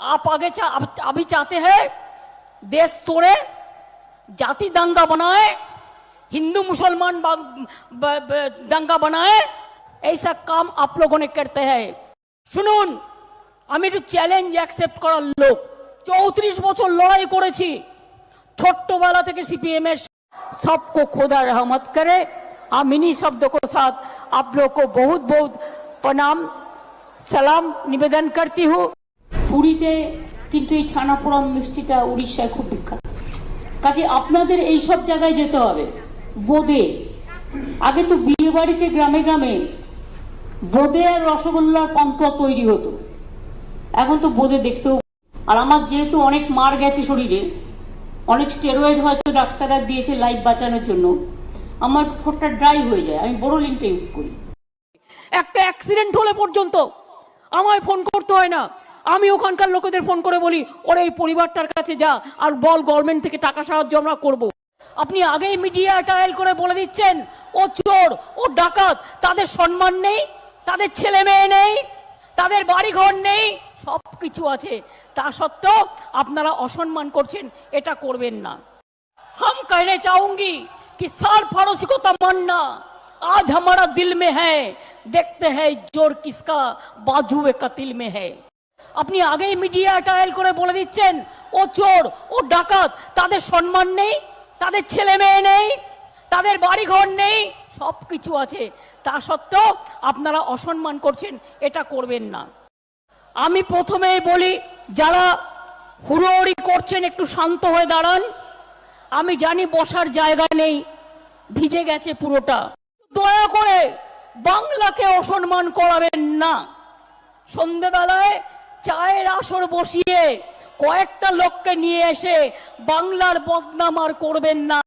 आप आगे चा, अब, अभी चाहते हैं देश तोड़े जाति दंगा बनाए हिंदू मुसलमान बा- ब- ब- दंगा बनाए ऐसा काम आप लोगों ने करते हैं শুনুন আমি একটু চ্যালেঞ্জ অ্যাকসেপ্ট করার লোক চৌত্রিশ বছর লড়াই করেছি ছোট্টবেলা থেকে সিপিএম এর सबको खुदा रहमत करे हम इन्हीं शब्दों को साथ आप लोग को बहुत बहुत प्रणाम সালাম নিবেদন করতি হু পুরীতে কিন্তু এই ছানা পোড়া মিষ্টিটা উড়িষ্যায় খুব বিখ্যাত। কাজে আপনাদের এই সব জায়গায় যেতে হবে, বোদে। আগে তো বিয়ে বাড়িতে গ্রামে গ্রামে বোদে আর রসগোল্লার পন্থা তৈরি হতো। এখন তো বোদে দেখতেও আর আমার যেহেতু অনেক মার গেছে শরীরে, অনেক স্টেরয়েড হয়তো ডাক্তাররা দিয়েছে লাইফ বাঁচানোর জন্য, আমার ঠোঁটটা ড্রাই হয়ে যায়, আমি বড় বোরোলিনটা ইউজ করি। একটা অ্যাক্সিডেন্ট হলে পর্যন্ত আমায় ফোন করতে হয় না। আমি ওখানকার লোকেদের ফোন করে বলি ওরা এই পরিবারটার কাছে যা আর বল গভর্নমেন্ট থেকে টাকা সাহায্য আমরা করব আপনি আগেই মিডিয়া টায়াল করে বলে দিচ্ছেন ও চোর ও ডাকাত তাদের সম্মান নেই তাদের ছেলে মেয়ে নেই তাদের বাড়ি ঘর নেই সব কিছু আছে তা সত্ত্বেও আপনারা অসম্মান করছেন এটা করবেন না हम कहने चाहूंगी कि साल फारोसी को तमन्ना आज हमारा दिल में है देखते हैं जोर किसका बाजुए कतिल में है আপনি আগেই মিডিয়া টায়াল করে বলে দিচ্ছেন, ও চোর, ও ডাকাত, তাদের সম্মান নেই, তাদের ছেলে মেয়ে নেই, তাদের বাড়ি ঘর নেই সব কিছু আছে। তা সত্ত্বেও আপনারা অসম্মান করছেন, এটা করবেন না। আমি প্রথমেই বলি, যারা হুড়োহুড়ি করছেন, একটু শান্ত হয়ে দাঁড়ান। আমি জানি বসার জায়গা নেই, ভিজে গেছে পুরোটা। দয়া করে বাংলাকে অসম্মান করাবেন না। সন্ধেবেলায় চায়ের আসর বসিয়ে কয়েকটা লোককে নিয়ে এসে বাংলার বদনাম আর করবেন না।